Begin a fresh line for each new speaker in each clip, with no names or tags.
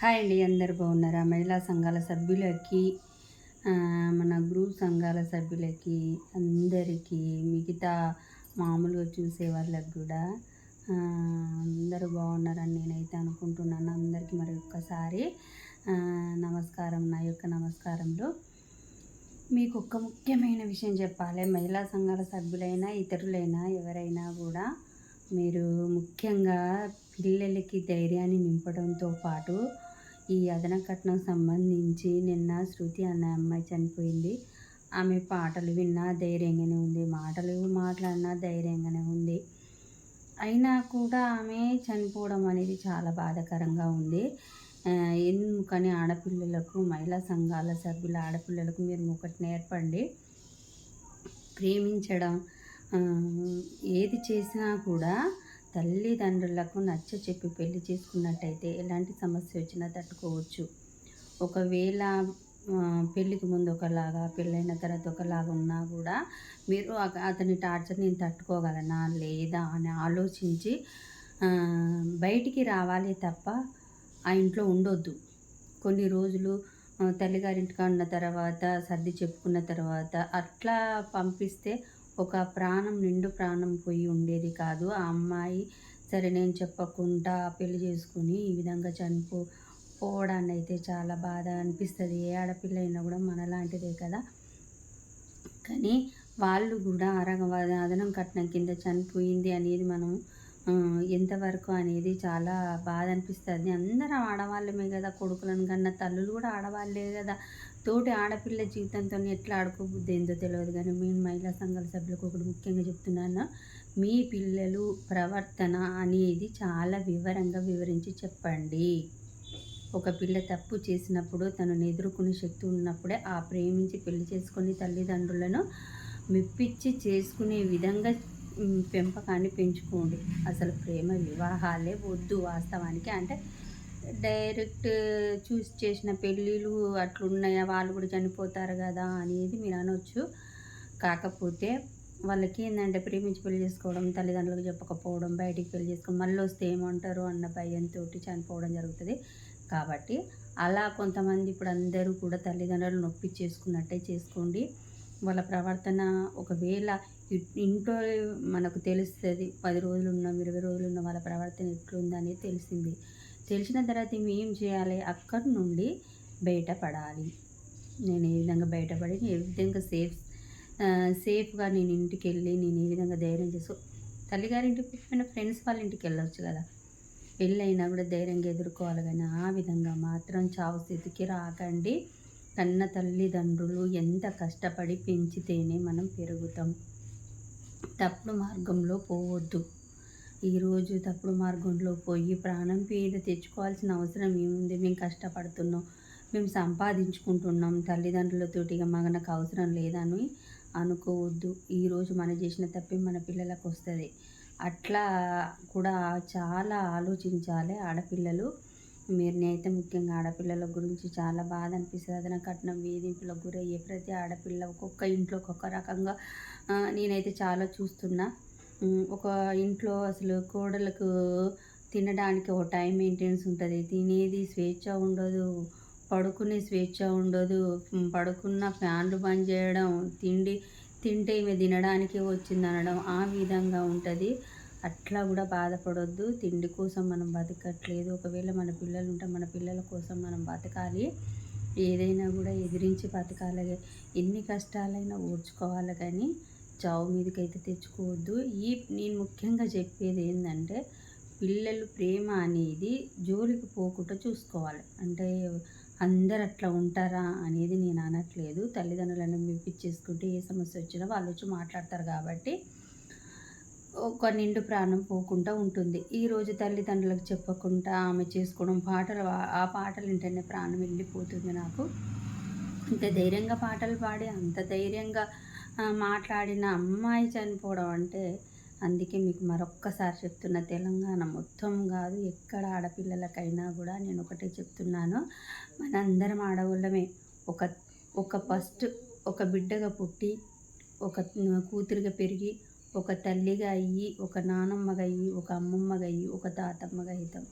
Hi అండి అందరు బాగున్నారా? మహిళా సంఘాల సభ్యులకి మన గ్రూప్ సంఘాల సభ్యులకి అందరికీ మిగతా మామూలుగా చూసే వాళ్ళకి కూడా అందరూ బాగున్నారని నేనైతే అనుకుంటున్నాను. అందరికీ మరి ఒక్కసారి నమస్కారం నా యొక్క నమస్కారంలో. మీకు ఒక ముఖ్యమైన విషయం చెప్పాలి. మహిళా సంఘాల సభ్యులైనా ఇతరులైనా ఎవరైనా కూడా మీరు ముఖ్యంగా పిల్లలకి ధైర్యాన్ని నింపడంతో పాటు ఈ అదన కట్నం సంబంధించి నిన్న శృతి అనే అమ్మాయి చనిపోయింది. ఆమె పాటలు విన్నా ధైర్యంగానే ఉంది మాటలు మాట్లాడినా ధైర్యంగానే ఉంది. అయినా కూడా ఆమె చనిపోవడం అనేది చాలా బాధాకరంగా ఉంది. ఎందుకని ఆడపిల్లలకు మహిళా సంఘాల సభ్యుల ఆడపిల్లలకు మీరు ఒకటి నేర్పండి. ప్రేమించడం ఏది చేసినా కూడా తల్లిదండ్రులకు నచ్చ చెప్పి పెళ్ళి చేసుకున్నట్టయితే ఎలాంటి సమస్య వచ్చినా తట్టుకోవచ్చు. ఒకవేళ పెళ్ళికి ముందు ఒకలాగా పెళ్ళైన తర్వాత ఒకలాగా ఉన్నా కూడా మీరు అతని టార్చర్ నేను తట్టుకోగలనా? లేదా? అని ఆలోచించి బయటికి రావాలి తప్ప ఆ ఇంట్లో ఉండొద్దు. కొన్ని రోజులు తల్లిగారింటికి ఉన్న తర్వాత సర్ది చెప్పుకున్న తర్వాత అట్లా పంపిస్తే ఒక ప్రాణం నిండు ప్రాణం పోయి ఉండేది కాదు. ఆ అమ్మాయి సరే నేను చెప్పకుండా పెళ్ళి చేసుకుని ఈ విధంగా చనిపో పోవడాన్ని అయితే చాలా బాధ అనిపిస్తుంది. ఏ ఆడపిల్ల అయినా కూడా మనలాంటిదే కదా. కానీ వాళ్ళు కూడా అరగ అదనం కట్నం కింద చనిపోయింది అనేది మనం ఎంతవరకు అనేది చాలా బాధ అనిపిస్తుంది. అందరం ఆడవాళ్ళమే కదా కొడుకులను కన్నా తల్లులు కూడా ఆడవాళ్ళే కదా. తోటి ఆడపిల్ల జీవితంతో ఎట్లా ఆడుకోబుద్ది ఏందో తెలియదు కానీ మేము మహిళా సంఘాల సభ్యులకు ఒకటి ముఖ్యంగా చెప్తున్నాను. మీ పిల్లలు ప్రవర్తన అనేది చాలా వివరంగా వివరించి చెప్పండి. ఒక పిల్ల తప్పు చేసినప్పుడు తనను ఎదుర్కొనే శక్తి ఉన్నప్పుడే ఆ ప్రేమించి పెళ్ళి చేసుకొని తల్లిదండ్రులను మెప్పించి చేసుకునే విధంగా పెంపకాన్ని పెంచుకోండి. అసలు ప్రేమ వివాహాలే వద్దు వాస్తవానికి. అంటే డైరెక్ట్ చూసి చేసిన పెళ్ళిళ్ళు అట్లున్నాయా? వాళ్ళు కూడా చనిపోతారు కదా అనేది మీరు అనొచ్చు. కాకపోతే వాళ్ళకి ఏంటంటే ప్రేమించి పెళ్ళి చేసుకోవడం తల్లిదండ్రులకు చెప్పకపోవడం బయటికి పెళ్ళి చేసుకోవడం మళ్ళీ వస్తే ఏమంటారు అన్న భయంతో చనిపోవడం జరుగుతుంది. కాబట్టి అలా కొంతమంది ఇప్పుడు అందరూ కూడా తల్లిదండ్రులు నొప్పి చేసుకున్నట్టే చేసుకోండి. వాళ్ళ ప్రవర్తన ఒకవేళ ఇంట్లో మనకు తెలుస్తుంది పది రోజులు ఉన్నాం ఇరవై రోజులు ఉన్న వాళ్ళ ప్రవర్తన ఎట్లుందని తెలిసింది. తెలిసిన తర్వాత మేము ఏం చేయాలి? అక్కడి నుండి బయటపడాలి. నేను ఏ విధంగా బయటపడి ఏ విధంగా సేఫ్ సేఫ్గా నేను ఇంటికి వెళ్ళి నేను ఏ విధంగా ధైర్యం చేసుకో తల్లిగారింటికి పోయిన ఫ్రెండ్స్ వాళ్ళ ఇంటికి వెళ్ళొచ్చు కదా. పెళ్ళైనా కూడా ధైర్యంగా ఎదుర్కోవాలి కానీ ఆ విధంగా మాత్రం చావు స్థితికి రాకండి. కన్న తల్లిదండ్రులు ఎంత కష్టపడి పెంచితేనే మనం పెరుగుతాం. తప్పుడు మార్గంలో పోవద్దు. ఈరోజు తప్పుడు మార్గంలో పోయి ప్రాణం పేద తెచ్చుకోవాల్సిన అవసరం ఏముంది? మేము కష్టపడుతున్నాం. మేము సంపాదించుకుంటున్నాం. తల్లిదండ్రులతోటిగా మనకు అవసరం లేదని అనుకోవద్దు. ఈరోజు మనం చేసిన తప్పే మన పిల్లలకు వస్తుంది. అట్లా కూడా చాలా ఆలోచించాలి ఆడపిల్లలు. మీరు నేనైతే ముఖ్యంగా ఆడపిల్లల గురించి చాలా బాధ అనిపిస్తుంది. అదన కట్నం వేధింపులకు గురయ్యే ప్రతి ఆడపిల్ల ఒక్కొక్క ఇంట్లో ఒక్కొక్క రకంగా నేనైతే చాలా చూస్తున్నా. ఒక ఇంట్లో అసలు కోడలకు తినడానికి ఒక టైం మెయింటెనెన్స్ ఉంటుంది. తినేది స్వేచ్ఛ ఉండదు. పడుకునే స్వేచ్ఛ ఉండదు. పడుకున్న ఫ్యాన్లు బంద్ చేయడం తిండి తింటే ఈమె తినడానికి వచ్చింది అనడం ఆ విధంగా ఉంటుంది. అట్లా కూడా బాధపడొద్దు. తిండి కోసం మనం బతకట్లేదు. ఒకవేళ మన పిల్లలు ఉంటే మన పిల్లల కోసం మనం బతకాలి. ఏదైనా కూడా ఎదిరించి బతకాలి ఎన్ని కష్టాలైనా ఓడ్చుకోవాలి కానీ చావు మీదకి అయితే తెచ్చుకోవద్దు. ఈ నేను ముఖ్యంగా చెప్పేది ఏంటంటే పిల్లలు ప్రేమ అనేది జోలికి పోకుండా చూసుకోవాలి. అంటే అందరు అట్లా ఉంటారా అనేది నేను అనట్లేదు. తల్లిదండ్రులను మెప్పించేసుకుంటే ఏ సమస్య వచ్చినా వాళ్ళు వచ్చి మాట్లాడతారు కాబట్టి ఒక నిండు ప్రాణం పోకుండా ఉంటుంది. ఈరోజు తల్లిదండ్రులకు చెప్పకుండా ఆమె చేసుకోవడం పాటలు ఆ- పాటలు వింటేనే ప్రాణం వెళ్ళిపోతుంది నాకు. ఇంత ధైర్యంగా పాటలు పాడి అంత ధైర్యంగా మాట్లాడిన అమ్మాయి చనిపోవడం అంటే అందుకే మీకు మరొక్కసారి చెప్తున్న తెలంగాణ మొత్తం కాదు ఎక్కడ ఆడపిల్లలకైనా కూడా నేను ఒకటే చెప్తున్నాను. మనందరం ఆడవాళ్ళమే. ఒక ఒక ఫస్ట్ ఒక బిడ్డగా పుట్టి ఒక కూతురుగా పెరిగి ఒక తల్లిగా అయ్యి ఒక నానమ్మగా అయ్యి ఒక అమ్మమ్మగా అయ్యి ఒక తాతమ్మగా అవుతాం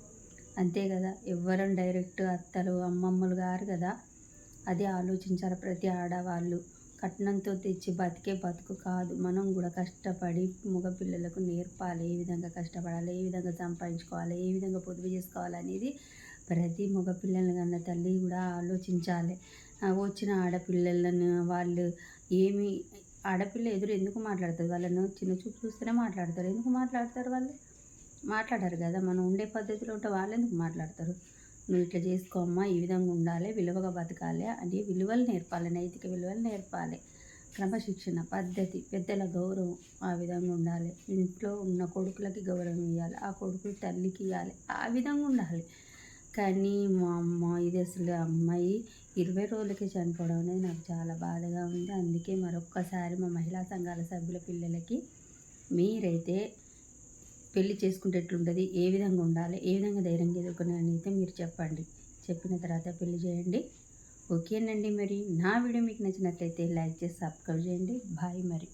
అంతే కదా? ఎవ్వరం డైరెక్ట్ అత్తలు అమ్మమ్మలు గారు కదా? అదే ఆలోచించాలి ప్రతి ఆడవాళ్ళు. కట్నంతో తెచ్చి బతికే బతుకు కాదు. మనం కూడా కష్టపడి మగపిల్లలకు నేర్పాలి. ఏ విధంగా కష్టపడాలి? ఏ విధంగా సంపాదించుకోవాలి? ఏ విధంగా పొదుపు చేసుకోవాలి? అనేది ప్రతి మగపిల్లలు కన్న తల్లి కూడా ఆలోచించాలి. వచ్చిన ఆడపిల్లలను వాళ్ళు ఏమి ఆడపిల్ల ఎదురు ఎందుకు మాట్లాడుతుంది వాళ్ళను చిన్న చూపు చూస్తేనే మాట్లాడతారు. ఎందుకు మాట్లాడతారు వాళ్ళు? మాట్లాడరు కదా. మనం ఉండే పద్ధతిలో ఉంటే వాళ్ళు ఎందుకు మాట్లాడతారు? నువ్వు ఇట్లా చేసుకోమ్మా ఈ విధంగా ఉండాలి విలువగా బతకాలి అని విలువలు నేర్పాలి నైతిక విలువలు నేర్పాలి. క్రమశిక్షణ పద్ధతి పెద్దల గౌరవం ఆ విధంగా ఉండాలి. ఇంట్లో ఉన్న కొడుకులకి గౌరవం ఇవ్వాలి ఆ కొడుకులు తల్లికి ఇవ్వాలి ఆ విధంగా ఉండాలి. కానీ మా అమ్మ ఇది అసలు అమ్మాయి ఇరవై రోజులకే చనిపోవడం అనేది నాకు చాలా బాధగా ఉంది. అందుకే మరొక్కసారి మా మహిళా సంఘాల సభ్యుల పిల్లలకి మీరైతే పెళ్ళి చేసుకుంటే ఎట్లుంటుంది ఏ విధంగా ఉండాలి ఏ విధంగా ధైర్యంగా ఎదుర్కొనాలని అయితే మీరు చెప్పండి. చెప్పిన తర్వాత పెళ్ళి చేయండి. ఓకేనండి మరి. నా వీడియో మీకు నచ్చినట్లయితే లైక్ చేసి సబ్స్క్రైబ్ చేయండి. బాయ్ మరి.